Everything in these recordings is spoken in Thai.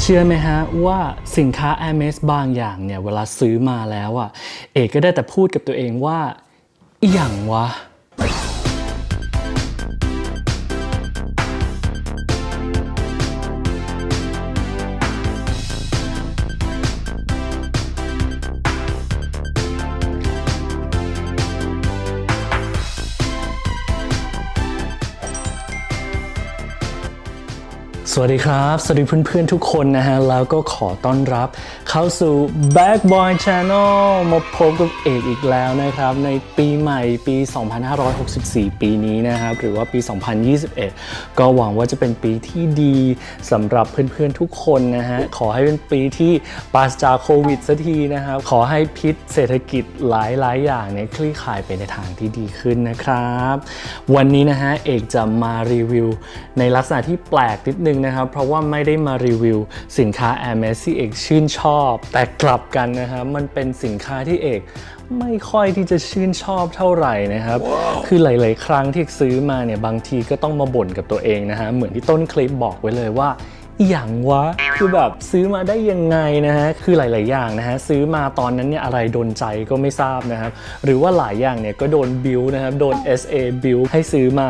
เชื่อไหมฮะว่าสินค้า a อ m e s บางอย่างเนี่ยเวลาซื้อมาแล้วอะเอกก็ได้แต่พูดกับตัวเองว่าอย่างวะ สวัสดีครับ สวัสดีเพื่อนๆทุกคนนะฮะ แล้วก็ขอต้อนรับ เข้าสู่ Back Boy Channel มาพบกับเอกอีกแล้วนะครับ ในปีใหม่ปี 2564 ปีนี้นะครับ หรือว่าปี 2021 ก็หวังว่าจะเป็นปีที่ดีสำหรับเพื่อนๆทุกคนนะฮะ ขอให้เป็นปีที่ปราศจากโควิดสักทีนะครับ ขอให้พิษเศรษฐกิจหลายๆ อย่างเนี่ยคลี่คลายไปในทางที่ดีขึ้นนะครับ วันนี้นะฮะเอกจะมารีวิว ในลักษณะที่แปลกนิดนึงนะครับ เพราะว่าไม่ได้มารีวิวสินค้า Air m e s ที่เอกชื่นชอบแต่กลับกันนะครับมันเป็นสินค้าที่เอกไม่ค่อยที่จะชื่นชอบเท่าไหร่นะครับคือหลาย ๆ ครั้งที่ซื้อมาเนี่ยบางทีก็ต้องมาบ่นกับตัวเองนะฮะเหมือนที่ต้นคลิปบอกไว้เลยว่าอหย่างวะคือแบบซื้อมาได้ยังไงนะฮะคือหลาย ๆ อย่างนะฮะซื้อมาตอนนั้นเนี่ยอะไรโดนใจก็ไม่ทราบนะครับหรือว่าหลายอย่างเนี่ยก็โดนบิวนะครับโดน SA บิวให้ซื้อมา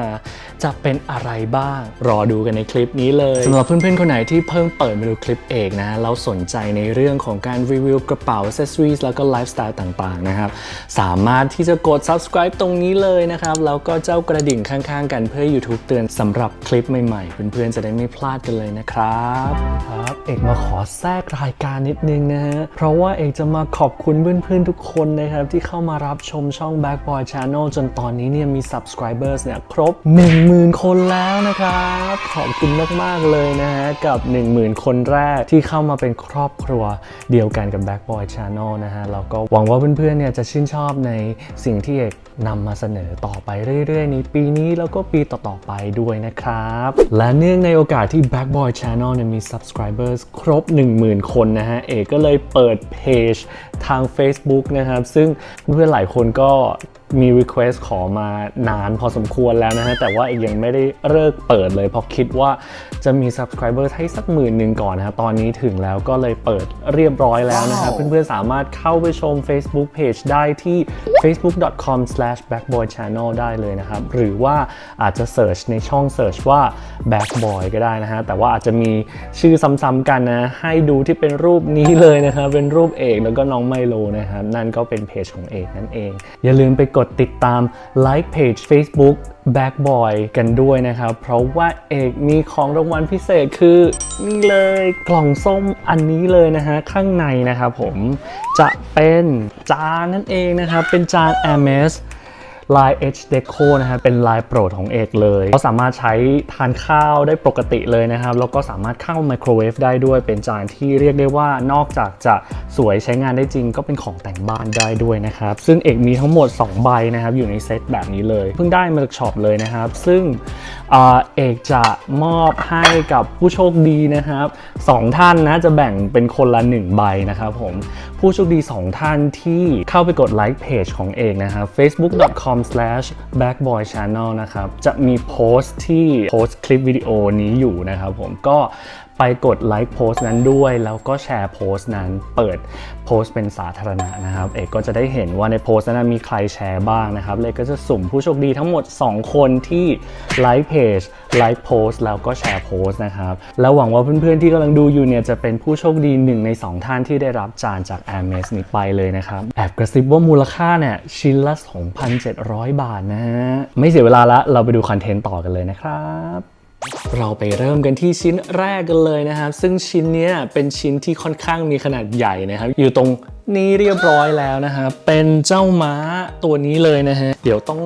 จะเป็นอะไรบ้าง รอดูกันในคลิปนี้เลยสำหรับเพื่อนๆคนไหนที่เพิ่งเปิดมาดูคลิปเอกนะแล้วสนใจในเรื่องของการรีวิวกระเป๋า accessories แล้วก็ไลฟ์สไตล์ต่างๆนะครับ สามารถที่จะกด subscribe ตรงนี้เลยนะครับแล้วก็เจ้ากระดิ่งข้างๆ กันเพื่อ YouTube เตือนสำหรับคลิปใหม่ๆ เพื่อนๆจะได้ไม่พลาดกันเลยนะครับครับเอกมาขอแทรกรายการนิดนึงนะฮะเพราะว่าเอกจะมาขอบคุณเพื่อนๆทุกคนนะครับที่เข้ามารับชมช่อง Back Boy Channel จนตอนนี้เนี่ยมี subscribers เนี่ยครบ10,000 คนแล้วนะครับ ขอบคุณมาก ๆ เลยนะฮะ กับ 10,000 คนแรกที่เข้ามาเป็นครอบครัวเดียวกันกับ Back Boy Channel นะฮะแล้วก็หวังว่าเพื่อนๆเนี่ยจะชื่นชอบในสิ่งที่เอกนำมาเสนอต่อไปเรื่อยๆในปีนี้แล้วก็ปีต่อๆไปด้วยนะครับ และเนื่องในโอกาสที่ Back Boy Channel เนี่ยมี subscribers ครบ 10,000 คนนะฮะ เอกก็เลยเปิดเพจทาง Facebook นะครับ ซึ่งเพื่อนๆหลายคนก็ มี Request ขอมานานพอสมควรแล้วนะฮะ แต่ว่าเอกยังไม่ได้เลิกเปิดเลย เพราะคิดว่าจะมี subscriber ให้สักหมื่นหนึ่งก่อนนะครับตอนนี้ถึงแล้วก็เลยเปิดเรียบร้อยแล้วนะครับ เพื่อนๆ สามารถเข้าไปชม Facebook Page ได้ที่ facebook.com/backboychannel ได้เลยนะครับ หรือว่าอาจจะ search ในช่อง search ว่า backboy ก็ได้นะฮะ แต่ว่าอาจจะมีชื่อซ้ำๆกันนะ ให้ดูที่เป็นรูปนี้เลยนะครับเป็นรูปเอกแล้วก็น้องไมโลนะครับนั่นก็เป็นเพจของเอกนั่นเอง อย่าลืมไปกดติดตามไลค์เพจ Facebook Backboy กันด้วยนะครับ เพราะว่าเอกมีของรางวัลพิเศษคือนี่เลยกล่องส้มอันนี้เลยนะฮะ ข้างในนะครับผมจะเป็นจานนั่นเองนะครับ เป็นจาน a m e s ลาย H Deco นะครับเป็นลายโปรดของเอกเลยเราสามารถใช้ทานข้าวได้ปกติเลยนะครับ แล้วก็สามารถเข้าไมโครเวฟได้ด้วยเป็นจานที่เรียกได้ว่านอกจากจะสวยใช้งานได้จริง ก็เป็นของแต่งบ้านได้ด้วยนะครับ ซึ่งเอกมีทั้งหมด 2 ใบนะครับ อยู่ในเซตแบบนี้เลย เพิ่งได้มาจากช็อปเลยนะครับ ซึ่งเอกจะมอบให้กับผู้โชคดีนะครับสองท่านนะจะแบ่งเป็นคนละ 1 ใบนะครับผมผู้โชคดี 2 ท่านที่เข้าไปกดไลค์เพจของเอกนะครับ facebook.com/backboychannel นะครับจะมีโพสต์ที่โพสต์คลิปวิดีโอนี้อยู่นะครับผมก็ ไปกดไลค์โพสต์นั้นด้วย แล้วก็แชร์โพสต์นั้น เปิดโพสต์เป็นสาธารณะนะครับ เอกก็จะได้เห็นว่าในโพสต์นั้นมีใครแชร์บ้างนะครับเลยก็จะสุ่มผู้โชคดีทั้งหมด 2 คนที่ไลค์เพจไลค์โพสต์แล้วก็แชร์โพสต์นะครับ แล้วหวังว่าเพื่อนๆที่กำลังดูอยู่เนี่ยจะเป็นผู้โชคดีหนึ่งใน 2 ท่านที่ได้รับจานจาก a m e s นี้ไปเลยนะครับ แอบกระซิบว่ามูลค่าเนี่ยชิ้นละ 2,700 บาทนะฮะไม่เสียเวลาละเราไปดูคอนเทนต์ต่อกันเลยนะครับ เราไปเริ่มกันที่ชิ้นแรกกันเลยนะครับ ซึ่งชิ้นนี้เป็นชิ้นที่ค่อนข้างมีขนาดใหญ่นะครับ อยู่ตรงนี้เรียบร้อยแล้วนะครับ เป็นเจ้าม้าตัวนี้เลยนะฮะ เดี๋ยวต้อง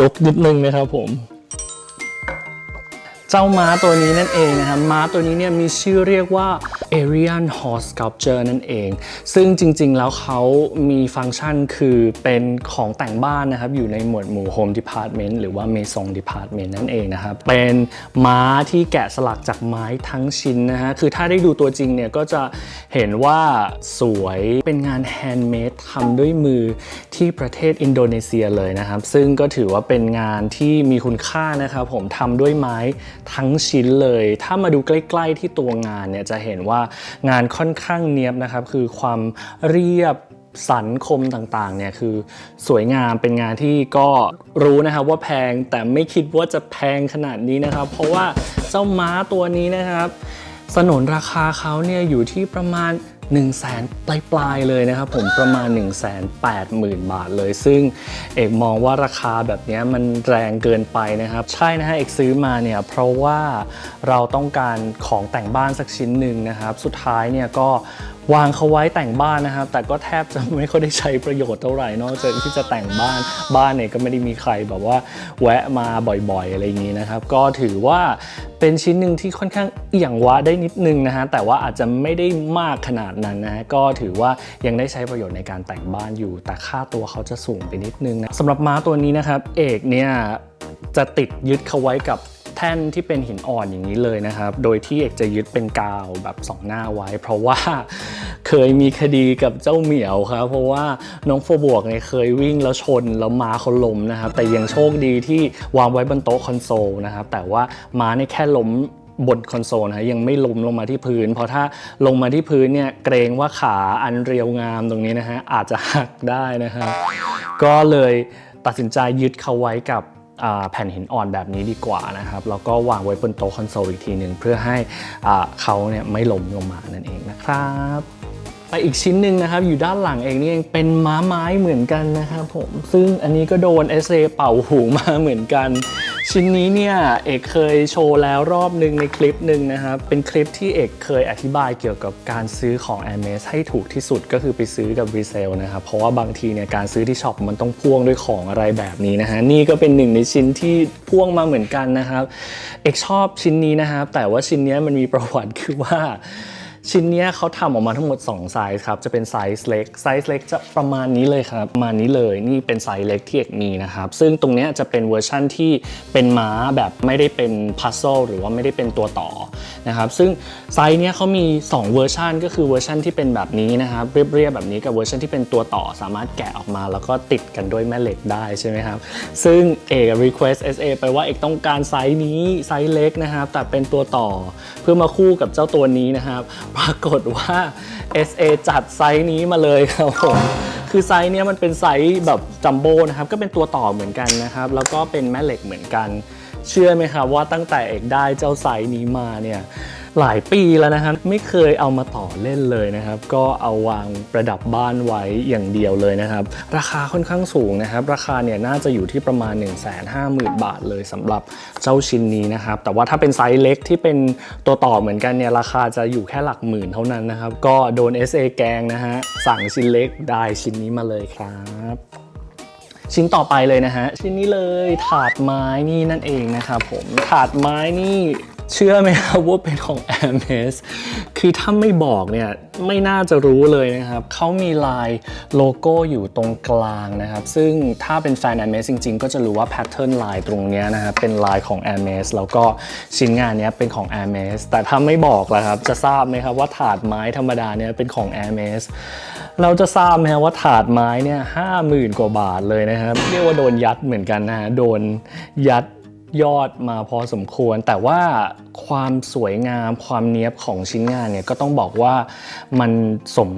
ยกนิดนึงนะครับผม เจ้าม้าตัวนี้นั่นเองนะครับม้าตัวนี้เนี่ยมีชื่อเรียกว่า Arian Horse Sculpture นั่นเอง ซึ่งจริงๆแล้วเขามีฟังก์ชันคือเป็นของแต่งบ้านนะครับ อยู่ในหมวดหมู่ Home Department หรือว่า Maison Department นั่นเองนะครับ เป็นม้าที่แกะสลักจากไม้ทั้งชิ้นนะฮะ คือถ้าได้ดูตัวจริงเนี่ยก็จะเห็นว่าสวยเป็นงานแฮนด์เมดทำด้วยมือที่ประเทศอินโดนีเซียเลยนะครับ ซึ่งก็ถือว่าเป็นงานที่มีคุณค่านะครับผมทำด้วยไม้ทั้งชิ้นเลย ถ้ามาดูใกล้ๆที่ตัวงานเนี่ยจะเห็นว่างานค่อนข้างเนียบนะครับ คือความเรียบสันคมต่างๆเนี่ยคือสวยงามเป็นงานที่ก็รู้นะครับว่าแพงแต่ไม่คิดว่าจะแพงขนาดนี้นะครับ เพราะว่าเจ้าม้าตัวนี้นะครับ สนนราคาเขาเนี่ยอยู่ที่ประมาณ 1 0 0 0 0แสนปลายๆเลยนะครับผมประมาณ 1 8 0 0 0 0 บาทเลย ซึ่งเอกมองว่าราคาแบบนี้มันแรงเกินไปนะครับใช่นะฮะเอกซื้อมาเนี่ยเพราะว่าเราต้องการของแต่งบ้านสักชิ้นหนึ่งนะครับ สุดท้ายเนี่ยก็วางเขาไว้แต่งบ้านนะครับ แต่ก็แทบจะไม่ค่อยได้ใช้ประโยชน์เท่าไหร่นอกจากที่จะแต่งบ้านบ้านเนี่ยก็ไม่ได้มีใครแบบว่าแวะมาบ่อยๆ อะไรอย่างนี้นะครับ ก็ถือว่าเป็นชิ้นหนึ่งที่ค่อนข้างเอี่ยงวะได้นิดนึงนะฮะแต่ว่าอาจจะไม่ได้มากขนาดนั้นนะฮะก็ถือว่ายังได้ใช้ประโยชน์ในการแต่งบ้านอยู่ แต่ค่าตัวเขาจะสูงไปนิดนึงนะสำหรับม้าตัวนี้นะครับ เอกเนี่ยจะติดยึดเขาไว้กับ แท่นที่เป็นหินอ่อนอย่างนี้เลยนะครับ โดยที่เอกจะยึดเป็นกาวแบบสองหน้าไว้ เพราะว่าเคยมีคดีกับเจ้าเหมียวครับเพราะว่าน้องโฟบวกเนี่ยเคยวิ่งแล้วชนแล้วม้าเขาล้มนะครับ แต่ยังโชคดีที่วางไว้บนโต๊ะคอนโซลนะครับ แต่ว่าม้าเนี่ยแค่ล้มบนคอนโซลนะยังไม่ล้มลงมาที่พื้น เพราะถ้าลงมาที่พื้นเนี่ยเกรงว่าขาอันเรียวงามตรงนี้นะฮะอาจจะหักได้นะครับก็เลยตัดสินใจยึดเขาไว้กับ แผ่นหินอ่อนแบบนี้ดีกว่านะครับแล้วก็วางไว้บนโต๊ะคอนโซลอีกทีหนึ่งเพื่อให้เขาเนี่ยไม่ล้มลงมานั่นเองนะครับไปอีกชิ้นหนึ่งนะครับ อยู่ด้านหลังเองนี่เองเป็นม้าไม้เหมือนกันนะครับผมซึ่งอันนี้ก็โดนเอเเป่าหูมาเหมือนกัน ชิ้นนี้เนี่ยเอกเคยโชว์แล้วรอบหนึ่งในคลิปหนึ่งนะครับ เป็นคลิปที่เอกเคยอธิบายเกี่ยวกับการซื้อของ a i r m e s ให้ถูกที่สุดก็คือไปซื้อกับรีเซลนะครับ เพราะว่าบางทีเนี่ยการซื้อที่ช็อปมันต้องพ่วงด้วยของอะไรแบบนี้นะฮะนี่ก็เป็นหนึ่งในชิ้นที่พ่วงมาเหมือนกันนะครับเอกชอบชิ้นนี้นะครับแต่ว่าชิ้นเนี้ยมันมีประวัติคือว่า ชิ้นเนี้ยเขาทำออกมาทั้งหมด2ไซส์ครับ จะเป็นไซส์เล็ก ไซส์เล็กจะประมาณนี้เลยครับ ประมาณนี้เลย นี่เป็นไซส์เล็กที่เอกมีนะครับ ซึ่งตรงเนี้ยจะเป็นเวอร์ชั่นที่เป็นม้าแบบไม่ได้เป็นพัซ z ซ e หรือว่าไม่ได้เป็นตัวต่อนะครับ ซึ่งไซส์เนี้ยเขามี 2 เวอร์ชันก็คือเวอร์ชันที่เป็นแบบนี้นะครับ เรียบๆแบบนี้กับเวอร์ชันที่เป็นตัวต่อสามารถแกะออกมา แล้วก็ติดกันด้วยแม่เหล็กได้ใช่ไหมครับ ซึ่งเอก request SA ไปว่าเอกต้องการไซส์นี้ไซส์เล็กนะครับ แต่เป็นตัวต่อเพื่อมาคู่กับเจ้าตัวนี้นะครับปรากฏว่า SA จัดไซส์นี้มาเลยครับผมคือไซส์เนี้ยมันเป็นไซส์แบบจัมโบ้นะครับก็เป็นตัวต่อเหมือนกันนะครับ แล้วก็เป็นแม่เหล็กเหมือนกัน เชื่อไหมครับว่าตั้งแต่เอกได้เจ้าไซส์นี้มาเนี่ย หลายปีแล้วนะครับ ไม่เคยเอามาต่อเล่นเลยนะครับ ก็เอาวางประดับบ้านไว้อย่างเดียวเลยนะครับ ราคาค่อนข้างสูงนะครับ ราคาเนี่ยน่าจะอยู่ที่ประมาณ 1 5 0 0 0 0 บาทเลยสำหรับเจ้าชิ้นนี้นะครับ แต่ว่าถ้าเป็นไซส์เล็กที่เป็นตัวต่อเหมือนกันเนี่ยราคาจะอยู่แค่หลักหมื่นเท่านั้นนะครับ ก็โดน SA แกงนะฮะสั่งชิ้นเล็กได้ชิ้นนี้มาเลยครับชิ้นต่อไปเลยนะฮะ ชิ้นนี้เลยถาดไม้นี่นั่นเองนะครับผมถาดไม้นี่ เชื่อไหมครับว่าเป็นของ a m e s คือถ้าไม่บอกเนี่ยไม่น่าจะรู้เลยนะครับเขามีลายโลโก้อยู่ตรงกลางนะครับ ซึ่งถ้าเป็นแฟน a m e s จริง ๆ ก็จะรู้ว่าแพทเทิร์นลายตรงนี้นะครับเป็นลายของ a m e s แล้วก็ชิ้นงานนี้เป็นของ a m e s แต่ถ้าไม่บอกล่ะครับจะทราบไหมครับว่าถาดไม้ธรรมดาเนี่ยเป็นของ a m e s เราจะทราบไหมว่าถาดไม้เนี่ยห้าหมื่นกว่าบาทเลยนะครับเรียกว่าโดนยัดเหมือนกันนะฮะโดนยัด ยอดมาพอสมควร แต่ว่าความสวยงามความเนี้ยบของชิ้นงานเนี่ยก็ต้องบอกว่ามันสม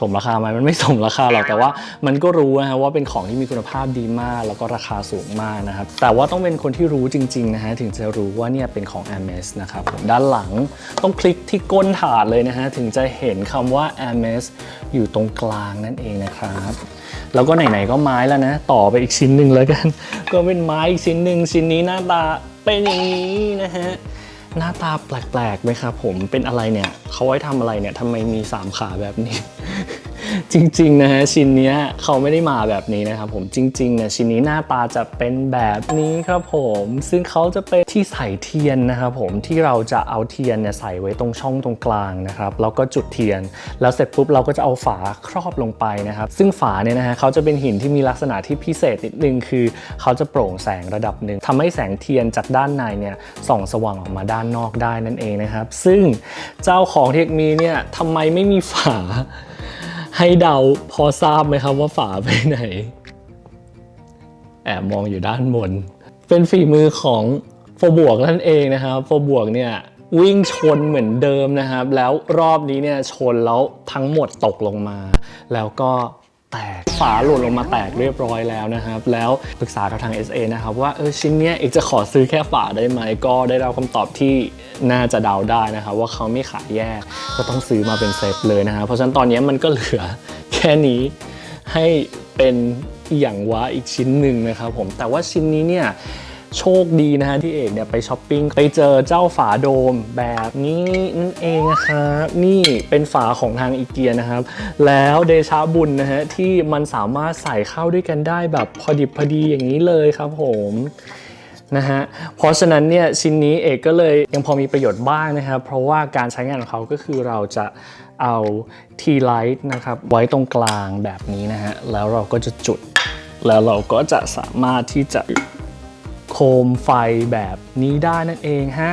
สมราคาไหมมันไม่สมราคาหรอกแต่ว่ามันก็รู้นะฮะว่าเป็นของที่มีคุณภาพดีมาก แล้วก็ราคาสูงมากนะครับแต่ว่าต้องเป็นคนที่รู้จริงๆนะฮะถึงจะรู้ว่าเนี่ยเป็นของ a m e s นะครับด้านหลังต้องคลิกที่ก้นถาดเลยนะฮะถึงจะเห็นคำว่า a m e s อยู่ตรงกลางนั่นเองนะครับแล้วก็ไหนๆก็ไม้แล้วนะ ต่อไปอีกชิ้นหนึ่งแล้วกัน ก็เป็นไม้อีกชิ้นหนึ่งชิ้นนี้หน้าตาเป็นอย่างนี้นะฮะ หน้าตาแปลกๆไหมครับผมเป็นอะไรเนี่ยเขาไว้ทำอะไรเนี่ยทำไมมี 3 ขาแบบนี้ จริงๆนะฮะชิ้นเนี้ยเขาไม่ได้มาแบบนี้นะครับผมจริงๆเนี่ยชิ้นนี้หน้าตาจะเป็นแบบนี้ครับผม ซึ่งเขาจะเป็นที่ใส่เทียนนะครับผมที่เราจะเอาเทียนเนี่ยใส่ไว้ตรงช่องตรงกลางนะครับแล้วก็จุดเทียน แล้วเสร็จปุ๊บเราก็จะเอาฝาครอบลงไปนะครับ ซึ่งฝาเนี่ยนะฮะเขาจะเป็นหินที่มีลักษณะที่พิเศษนิดนึงคือ เขาจะโปร่งแสงระดับหนึ่งทำให้แสงเทียนจากด้านในเนี่ยส่องสว่างออกมาด้านนอกได้นั่นเองนะครับ ซึ่งเจ้าของเทคมีเนี่ยทำไมไม่มีฝา ให้เดาพอทราบไหมครับว่าฝาไปไหน แอบมองอยู่ด้านบน เป็นฝีมือของโฟบวกนั่นเองนะครับโฟบวกเนี่ยวิ่งชนเหมือนเดิมนะครับ แล้วรอบนี้เนี่ยชนแล้วทั้งหมดตกลงมา แล้วก็ แตก ฝาหล่นลงมาแตกเรียบร้อยแล้วนะครับ แล้วปรึกษากับทาง SA นะครับว่าเออชิ้นเนี้ยเอกจะขอซื้อแค่ฝาได้ไหม ก็ได้รับคำตอบที่น่าจะเดาได้นะครับ ว่าเขาไม่ขายแยก ก็ต้องซื้อมาเป็นเซตเลยนะครับเพราะฉะนั้นตอนนี้มันก็เหลือแค่นี้ให้เป็นอย่างว่าอีกชิ้นหนึ่งนะครับผมแต่ว่าชิ้นนี้เนี่ย โชคดีนะฮะที่เอกเนี่ยไปช้อปปิ้งไปเจอเจ้าฝาโดมแบบนี้นั่นเองนะครับนี่เป็นฝาของทางอีเกียนะครับ แล้วเดชาบุญนะฮะที่มันสามารถใส่เข้าด้วยกันได้แบบพอดิบพอดีอย่างนี้เลยครับผมนะฮะเพราะฉะนั้นเนี่ยชิ้นนี้เอกก็เลยยังพอมีประโยชน์บ้างนะครับ เพราะว่าการใช้งานของเขาก็คือเราจะเอาทีไลท์นะครับไว้ตรงกลางแบบนี้นะฮะแล้วเราก็จะจุด แล้วเราก็จะสามารถที่จะ โคมไฟแบบนี้ได้นั่นเองฮะ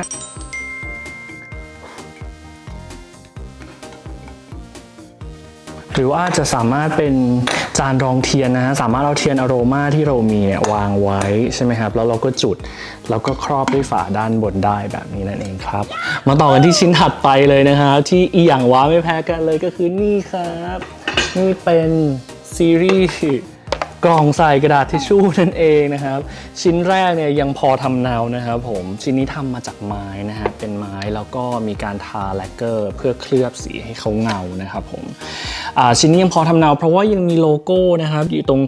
หรือว่าจะสามารถเป็นจานรองเทียนนะฮะสามารถเอาเทียนอโรมาที่เรามีเนี่ยวางไว้ใช่ไหมครับ แล้วเราก็จุด แล้วก็ครอบด้วยฝาด้านบนได้แบบนี้นั่นเองครับ มาต่อกันที่ชิ้นถัดไปเลยนะฮะที่อีอย่างว้าไม่แพ้กันเลยก็คือนี่ครับ นี่เป็นซีรีส์ กล่องใส่กระดาษทิชชู่นั่นเองนะครับ ชิ้นแรกเนี่ยยังพอทำเนานะครับผมชิ้นนี้ทำมาจากไม้นะฮะเป็นไม้แล้วก็มีการทาแลกเกอร์ เพื่อเคลือบสีให้เขาเงานะครับผมชิ้นนี้ยังพอทำเนาเพราะว่ายังมีโลโก้นะครับอยู่ตรง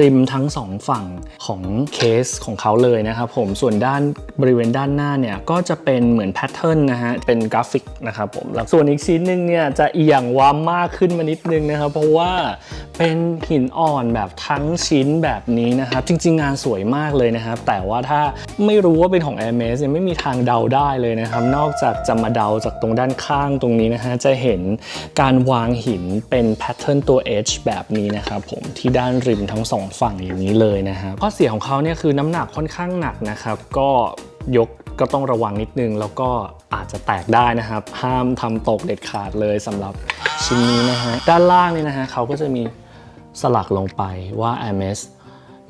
ริมทั้งสองฝั่งของเคสของเขาเลยนะครับผมส่วนด้านบริเวณด้านหน้าเนี่ยก็จะเป็นเหมือนแพทเทิร์นนะฮะเป็นกราฟิกนะครับผมแล้วส่วนอีกชิ้นหนึ่งเนี่ยจะเอียงวามมากขึ้นมานิดนึงนะครับเพราะว่าเป็นหินอ่อนแบบทั้งชิ้นแบบนี้นะครับ จริง ๆ งานสวยมากเลยนะครับ แต่ว่าถ้าไม่รู้ว่าเป็นของ a i r m e s เนี่ยไม่มีทางเดาได้เลยนะครับ นอกจากจะมาเดาจากตรงด้านข้างตรงนี้นะฮะจะเห็นการวางหินเป็นแพทเทิร์นตัว H แบบนี้นะครับผมที่ด้านริมทั้งสองฝั่งอย่างนี้เลยนะครับข้อเสียของเขาเนี่ยคือน้ำหนักค่อนข้างหนักนะครับ ก็ยกก็ต้องระวังนิดนึง แล้วก็อาจจะแตกได้นะครับ ห้ามทำตกเด็ดขาดเลยสำหรับชิ้นนี้นะฮะด้านล่างนี่นะฮะเขาก็จะมี สลักลงไปว่า a m e s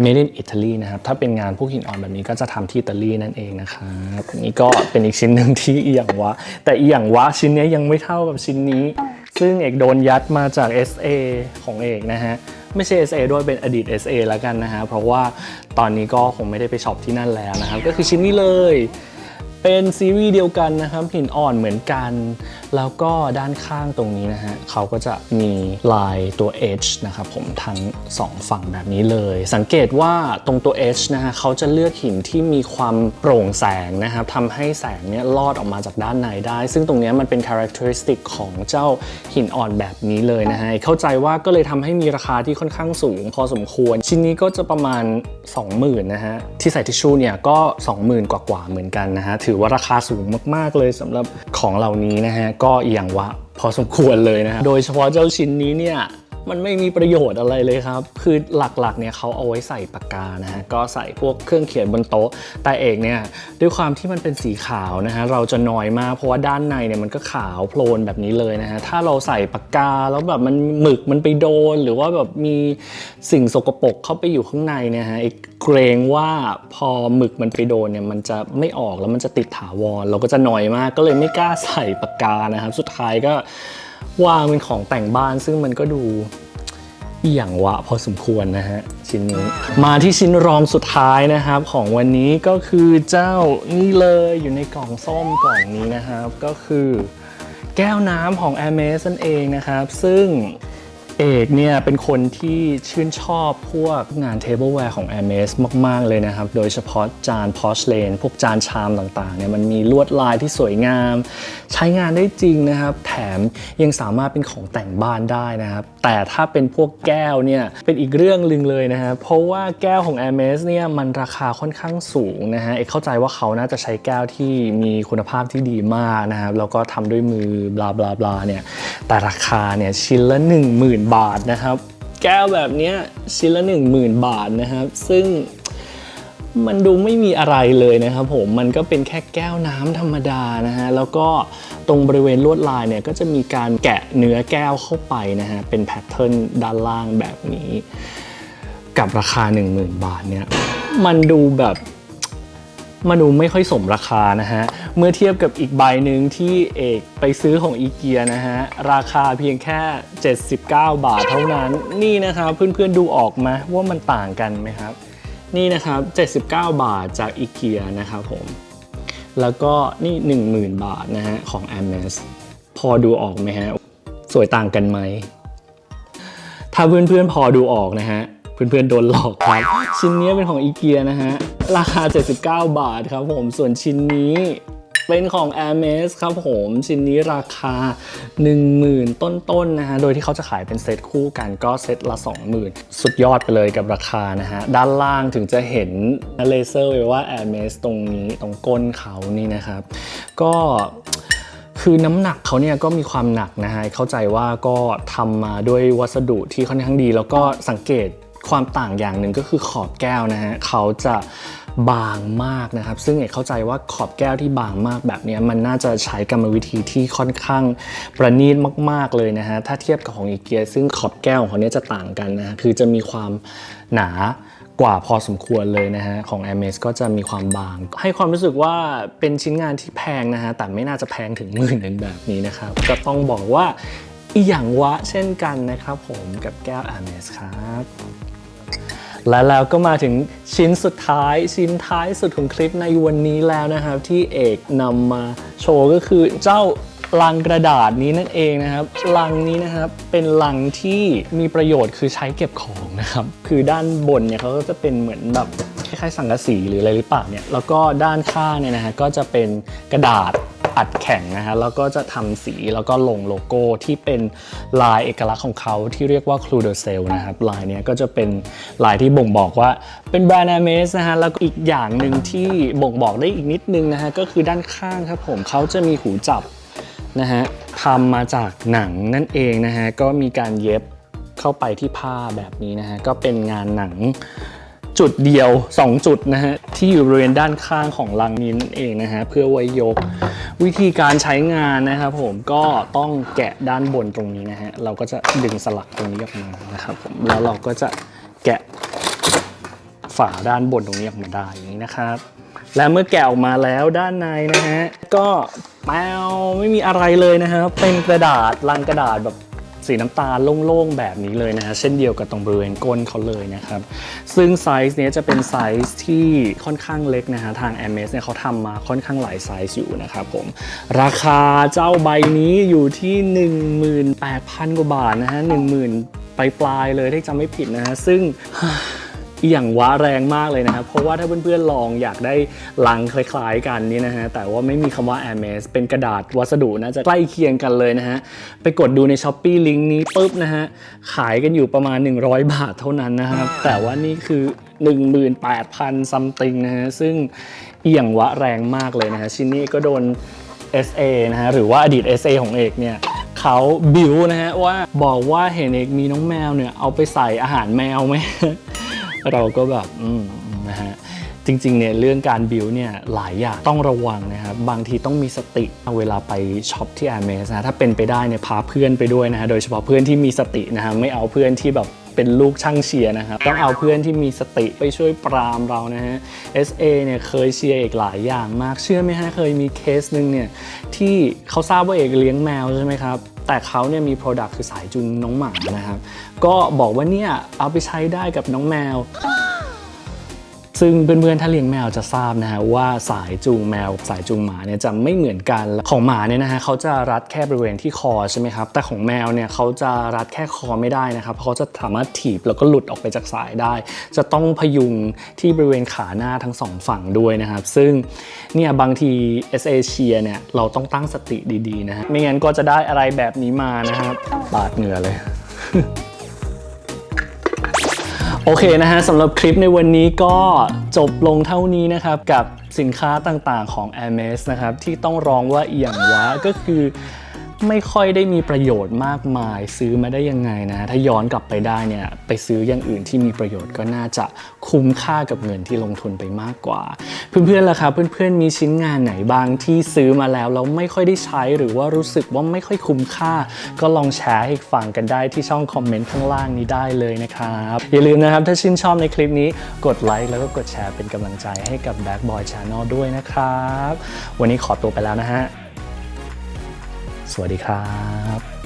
Made in Italy นะครับ ถ้าเป็นงานพวกหินอ่อนแบบนี้ก็จะทำที่อิตาลีนั่นเองนะครับนี่ก็เป็นอีกชิ้นหนึ่งที่อีหยังวะ แต่อีหยังวะชิ้นนี้ยังไม่เท่ากับชิ้นนี้ ซึ่งเอกโดนยัดมาจาก SA ของเอกนะฮะ ไม่ใช่ SA ด้วยเป็นอดีต SA แล้วกันนะฮะ เพราะว่าตอนนี้ก็คงไม่ได้ไปช็อปที่นั่นแล้วนะครับ ก็คือชิ้นนี้เลย เป็นซีรีส์เดียวกันนะครับหินอ่อนเหมือนกัน แล้วก็ด้านข้างตรงนี้นะฮะเขาก็จะมีลายตัว H นะครับผมทั้งสองฝั่งแบบนี้เลย สังเกตว่าตรงตัว H นะฮะเขาจะเลือกหินที่มีความโปร่งแสงนะครับทำให้แสงเนี่ยลอดออกมาจากด้านในได้ ซึ่งตรงนี้มันเป็น characteristic ของเจ้าหินอ่อนแบบนี้เลยนะฮะเข้าใจว่าก็เลยทำให้มีราคาที่ค่อนข้างสูง พอสมควร ชิ้นนี้ก็จะประมาณ 20,000นะฮะที่ใส่ทิชชู่เนี่ยก็ 20,000 กว่าๆเหมือนกันนะฮะถือว่าราคาสูงมากๆเลยสำหรับของเหล่านี้นะฮะก็อหย่างวะพอสมควรเลยนะฮะโดยเฉพาะเจ้าชิ้นนี้เนี่ย มันไม่มีประโยชน์อะไรเลยครับ คือหลักๆเนี่ยเขาเอาไว้ใส่ปากกานะฮะก็ใส่พวกเครื่องเขียนบนโต๊ะ แต่เอกเนี่ยด้วยความที่มันเป็นสีขาวนะฮะเราจะน้อยมากเพราะว่าด้านในเนี่ยมันก็ขาวโพลนแบบนี้เลยนะฮะถ้าเราใส่ปากกาแล้วแบบมันหมึกมันไปโดน หรือว่าแบบมีสิ่งสกปรกเข้าไปอยู่ข้างในเนี่ยฮะเอกเกรงว่าพอหมึกมันไปโดนเนี่ยมันจะไม่ออกแล้วมันจะติดถาวรเราก็จะน้อยมากก็เลยไม่กล้าใส่ปากกานะครับ สุดท้ายก็ วางเป็นของแต่งบ้านซึ่งมันก็ดูอหย่างวะพอสมควรนะฮะ ชิ้นนี้ มาที่ชิ้นรองสุดท้ายนะครับ ของวันนี้ก็คือเจ้านี่เลยอยู่ในกล่องส้มกล่องนี้นะครับ ก็คือแก้วน้ำของ a อ r m e s นั่นเองนะครับ ซึ่ง เอกเนี่ยเป็นคนที่ชื่นชอบพวกงาน tableware ของ a i r m e s มาก ๆ เลยนะครับ โดยเฉพาะจาน porcelain พวกจานชามต่างๆเนี่ยมันมีลวดลายที่สวยงาม ใช้งานได้จริงนะครับ แถมยังสามารถเป็นของแต่งบ้านได้นะครับ แต่ถ้าเป็นพวกแก้วเนี่ยเป็นอีกเรื่องหนึ่งเลยนะครับ เพราะว่าแก้วของ a i r m e s เนี่ยมันราคาค่อนข้างสูงนะฮะเอกเข้าใจว่าเขาน่าจะใช้แก้วที่มีคุณภาพที่ดีมากนะครับแล้วก็ทำด้วยมือบลาบลาบลาเนี่ยแต่ราคาเนี่ยชิ้นละ10,000 บาทนะครับ แก้วแบบนี้ชิ้นละ 10,000 บาทนะครับ ซึ่งมันดูไม่มีอะไรเลยนะครับผมมันก็เป็นแค่แก้วน้ำธรรมดานะฮะแล้วก็ตรงบริเวณลวดลายเนี่ยก็จะมีการแกะเนื้อแก้วเข้าไปนะฮะเป็นแพทเทิร์นด้านล่างแบบนี้ กับราคา 10,000 บาทเนี่ยมันดูแบบ มาดูไม่ค่อยสมราคานะฮะ เมื่อเทียบกับอีกใบหนึ่งที่เอกไปซื้อของอีเกียนะฮะ ราคาเพียงแค่ 79 บาทเท่านั้น นี่นะครับเพื่อนๆดูออกไหมว่ามันต่างกันไหมครับ นี่นะครับ 79 บาทจากอีเกียนะครับผม แล้วก็นี่ 10,000 บาทนะฮะของ a m e s พอดูออกไหมฮะ สวยต่างกันไหม ถ้าเพื่อนๆพอดูออกนะฮะ เพื่อนๆโดนหลอกครับ ชิ้นนี้เป็นของอีเกียนะฮะ ราคา 79 บาทครับผมส่วนชิ้นนี้เป็นของ a m e s ครับผม ชิ้นนี้ราคา 10,000 ต้นๆนะฮะ โดยที่เขาจะขายเป็นเซตคู่กันก็เซตละ 20,000 สุดยอดไปเลยกับราคานะฮะ ด้านล่างถึงจะเห็นเลเซอร์ไว้ว่า a m e s ตรงนี้ตรงก้นเขานี่นะครับ ก็คือน้ำหนักเขาเนี่ยก็มีความหนักนะฮะ เข้าใจว่าก็ทำมาด้วยวัสดุที่ค่อนข้างดี แล้วก็สังเกต ความต่างอย่างหนึ่งก็คือขอบแก้วนะฮะเขาจะบางมากนะครับ ซึ่งเอกเข้าใจว่าขอบแก้วที่บางมากแบบนี้มันน่าจะใช้กรรมวิธีที่ค่อนข้างประณีตมาก ๆเลยนะฮะถ้าเทียบกับของอีเกีย ซึ่งขอบแก้วของเขาเนี่ยจะต่างกันนะคือจะมีความหนากว่าพอสมควรเลยนะฮะของ a m e s ก็จะมีความบาง ให้ความรู้สึกว่าเป็นชิ้นงานที่แพงนะฮะแต่ไม่น่าจะแพงถึงหมื่นหนึ่งแบบนี้นะครับ ก็ต้องบอกว่าอีหยังวะเช่นกันนะครับผมกับแก้ว a m e s ครับ และแล้วก็มาถึงชิ้นสุดท้ายชิ้นท้ายสุดของคลิปในวันนี้แล้วนะครับ ที่เอกนำมาโชว์ก็คือเจ้าลังกระดาษนี้นั่นเองนะครับ ลังนี้นะครับเป็นลังที่มีประโยชน์คือใช้เก็บของนะครับ คือด้านบนเนี่ยเขาก็จะเป็นเหมือนแบบคล้ายๆสังกะสีหรืออะไรหรือเปล่าเนี่ยแล้วก็ด้านข้างเนี่ยนะฮะก็จะเป็นกระดาษ อัดแข็งนะฮะแล้วก็จะทำสีแล้วก็ลงโลโก้ที่เป็นลายเอกลักษณ์ของเขาที่เรียกว่า c l u d e r c e l นะครับลายนี้ก็จะเป็นลายที่บ่งบอกว่าเป็นแบรนด์ a m a z นะฮะแล้วก็อีกอย่างหนึ่งที่บ่งบอกได้อีกนิดนึงนะฮะก็คือด้านข้างครับผมเขาจะมีหูจับนะฮะทำมาจากหนังนั่นเองนะฮะก็มีการเย็บเข้าไปที่ผ้าแบบนี้นะฮะก็เป็นงานหนัง จุดเดียว 2 จุดนะฮะที่อยู่บริเวณด้านข้างของลังนี้นั่นเองนะฮะเพื่อไว้ยกวิธีการใช้งานนะครับผมก็ต้องแกะด้านบนตรงนี้นะฮะเราก็จะดึงสลักตรงนี้ออกมานะครับผมแล้วเราก็จะแกะฝาด้านบนตรงนี้ออกมาได้อย่างนี้นะครับ และเมื่อแกะออกมาแล้วด้านในนะฮะก็แปวไม่มีอะไรเลยนะครับเป็นกระดาษลังกระดาษแบบ สีน้ำตาลโล่งๆแบบนี้เลยนะฮะเช่นเดียวกับตรงบริเวณก้นเขาเลยนะครับซึ่งไซส์เนี้ยจะเป็นไซส์ที่ค่อนข้างเล็กนะฮะทาง m s เนี่ยเขาทำมาค่อนข้างหลายไซส์อยู่นะครับผมราคาเจ้าใบนี้อยู่ที่ 18,000 กว่าบาทนะฮะ10,000 ปลายๆเลยถ้าจำไม่ผิดนะฮะซึ่ง อหย่างว้าแรงมากเลยนะครับ เพราะว่าถ้าเพื่อนๆลองอยากได้ลังคล้ายๆกันนี่นะฮะ แต่ว่าไม่มีคำว่า a m e s เป็นกระดาษวัสดุนะจะใกล้เคียงกันเลยนะฮะ ไปกดดูใน s h อ p e e ลิงก์นี้ปุ๊บนะฮะ ขายกันอยู่ประมาณ 100 บาทเท่านั้นนะครับ แต่ว่านี่คือ 18,000ซัมติงนะฮะ ซึ่งเอียงวะแรงมากเลยนะฮะ ชิ้นนี้ก็โดน SA นะฮะ หรือว่าอดีต SA ของเอกเนี่ยเขาบิวนะฮะว่าบอกว่าเห็นเอกมีน้องแมวเนี่ยเอาไปใส่อาหารแมวไหม เราก็แบบอืมนะฮะจริงๆเนี่ยเรื่องการบิวเนี่ยหลายอย่างต้องระวังนะครับบางทีต้องมีสติเวลาไปช็อปที่ a อ m e s นะถ้าเป็นไปได้เนี่ยพาเพื่อนไปด้วยนะฮะโดยเฉพาะเพื่อนที่มีสตินะฮะไม่เอาเพื่อนที่แบบเป็นลูกช่างเชียร์นะครับต้องเอาเพื่อนที่มีสติไปช่วยปรามเรานะฮะ SA เนี่ยเคยเชียร์เอกหลายอย่างมากเชื่อไหมฮะเคยมีเคสหนึ่งเนี่ยที่เขาทราบว่าเอกเลี้ยงแมวใช่ไหมครับ แต่เขาเนี่ยมี Product คือสายจุงน้องหมานะครับ ก็บอกว่าเนี่ยเอาไปใช้ได้กับน้องแมว ซึ่งเพื่อนๆถ้าเลี้ยงแมวจะทราบนะฮะว่าสายจูงแมวสายจูงหมาเนี่ยจะไม่เหมือนกันของหมาเนี่ยนะฮะเขาจะรัดแค่บริเวณที่คอใช่ไหมครับแต่ของแมวเนี่ยเขาจะรัดแค่คอไม่ได้นะครับเพราะเขาจะสามารถถีบแล้วก็หลุดออกไปจากสายได้ จะต้องพยุงที่บริเวณขาหน้าทั้งสองฝั่งด้วยนะครับ ซึ่งเนี่ยบางที SA เชียเนี่ยเราต้องตั้งสติดีๆนะฮะไม่งั้นก็จะได้อะไรแบบนี้มานะครับปาดเหงื่อเลย โอเคนะฮะสำหรับคลิปในวันนี้ก็จบลงเท่านี้นะครับกับสินค้าต่างๆของ a m e s นะครับที่ต้องร้องว่าเอียงวะก็คือ ไม่ค่อยได้มีประโยชน์มากมาย ซื้อมาได้ยังไงนะ ถ้าย้อนกลับไปได้เนี่ยไปซื้ออย่างอื่นที่มีประโยชน์ก็น่าจะคุ้มค่ากับเงินที่ลงทุนไปมากกว่า เพื่อนๆล่ะครับเพื่อนๆมีชิ้นงานไหนบางที่ซื้อมาแล้วแล้วไม่ค่อยได้ใช้หรือว่ารู้สึกว่าไม่ค่อยคุ้มค่า ก็ลองแชร์ให้ฟังกันได้ที่ช่องคอมเมนต์ข้างล่างนี้ได้เลยนะครับอย่าลืมนะครับถ้าชื่นชอบในคลิปนี้กดไลค์แล้วก็กดแชร์เป็นกำลังใจให้กับ Black Boy Channel ด้วยนะครับ วันนี้ขอตัวไปแล้วนะฮะ สวัสดีครับ